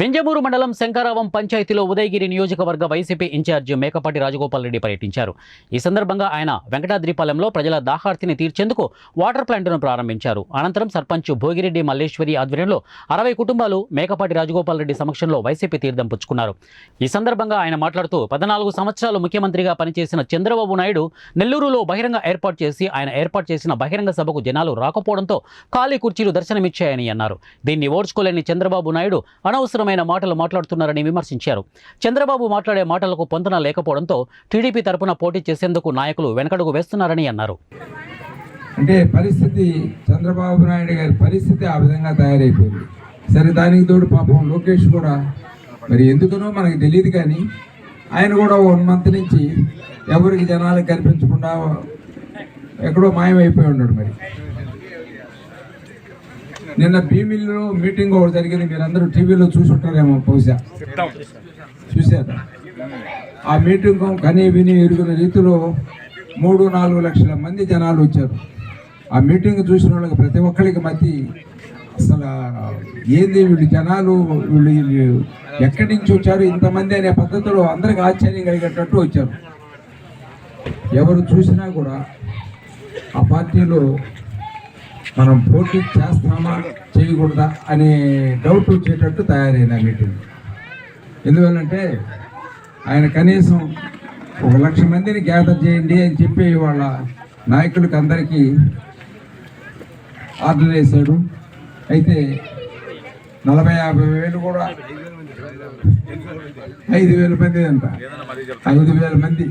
వింజమూరు మండలం శంకరావం పంచాయతీలో ఉదయగిరి నియోజకవర్గ వైసీపీ ఇన్ఛార్జి మేకపాటి రాజగోపాల్ రెడ్డి పర్యటించారు. ఈ సందర్భంగా ఆయన వెంకటాద్రిపాలెంలో ప్రజల దాహార్తిని తీర్చేందుకు వాటర్ ప్లాంట్ను ప్రారంభించారు. అనంతరం సర్పంచ్ భోగిరెడ్డి మల్లేశ్వరి ఆధ్వర్యంలో అరవై కుటుంబాలు మేకపాటి రాజగోపాల్ రెడ్డి సమక్షంలో వైసీపీ తీర్థం పుచ్చుకున్నారు. ఈ సందర్భంగా ఆయన మాట్లాడుతూ పద్నాలుగు సంవత్సరాలు ముఖ్యమంత్రిగా పనిచేసిన చంద్రబాబు నాయుడు నెల్లూరులో బహిరంగ ఏర్పాటు చేసి ఆయన ఏర్పాటు చేసిన బహిరంగ సభకు జనాలు రాకపోవడంతో ఖాళీ కుర్చీలు దర్శనమిచ్చాయని అన్నారు. దీన్ని ఓడ్చుకోలేని చంద్రబాబు నాయుడు అనవసరం అనవసరమైన మాటలు మాట్లాడుతున్నారని విమర్శించారు. చంద్రబాబు మాట్లాడే మాటలకు పొందన లేకపోవడంతో టీడీపీ తరపున పోటీ చేసేందుకు నాయకులు వెనకడుగు వేస్తున్నారని అన్నారు. అంటే పరిస్థితి చంద్రబాబు నాయుడు గారి పరిస్థితి ఆ విధంగా తయారైపోయింది. సరే దానికి తోడు పాపం లోకేష్ కూడా మరి ఎందుకనో మనకు తెలియదు కానీ ఆయన కూడా వన్ మంత్ నుంచి ఎవరికి జనాలకు కనిపించకుండా ఎక్కడో మాయమైపోయి ఉన్నాడు మరి. నిన్న భీమిల్లో మీటింగ్ ఒకటి జరిగింది మీరు అందరూ టీవీలో చూసుంటారేమో బహుశా. చూశారా ఆ మీటింగ్ కనీ విని ఎరుగున రీతిలో మూడు నాలుగు లక్షల మంది జనాలు వచ్చారు. ఆ మీటింగ్ చూసిన వాళ్ళకి ప్రతి ఒక్కరికి మధ్య అసలు ఏంది వీళ్ళు జనాలు వీళ్ళు ఎక్కడి నుంచి వచ్చారు ఇంతమంది అనే పద్ధతిలో అందరికి ఆశ్చర్యం కలిగేటట్టు వచ్చారు. ఎవరు చూసినా కూడా ఆ పార్టీలో మనం పోటీ చేస్తామా చేయకూడదా అనే డౌట్ వచ్చేటట్టు తయారైంది ఆ మీటింగ్ ఎందువల్లంటే ఆయన కనీసం ఒక లక్ష మందిని గ్యాదర్ చేయండి అని చెప్పి వాళ్ళ నాయకులకు అందరికీ ఆర్డర్ వేశాడు. అయితే నలభై యాభై వేలు కూడా ఐదు వేల మంది అంట. ఐదు వేల మంది.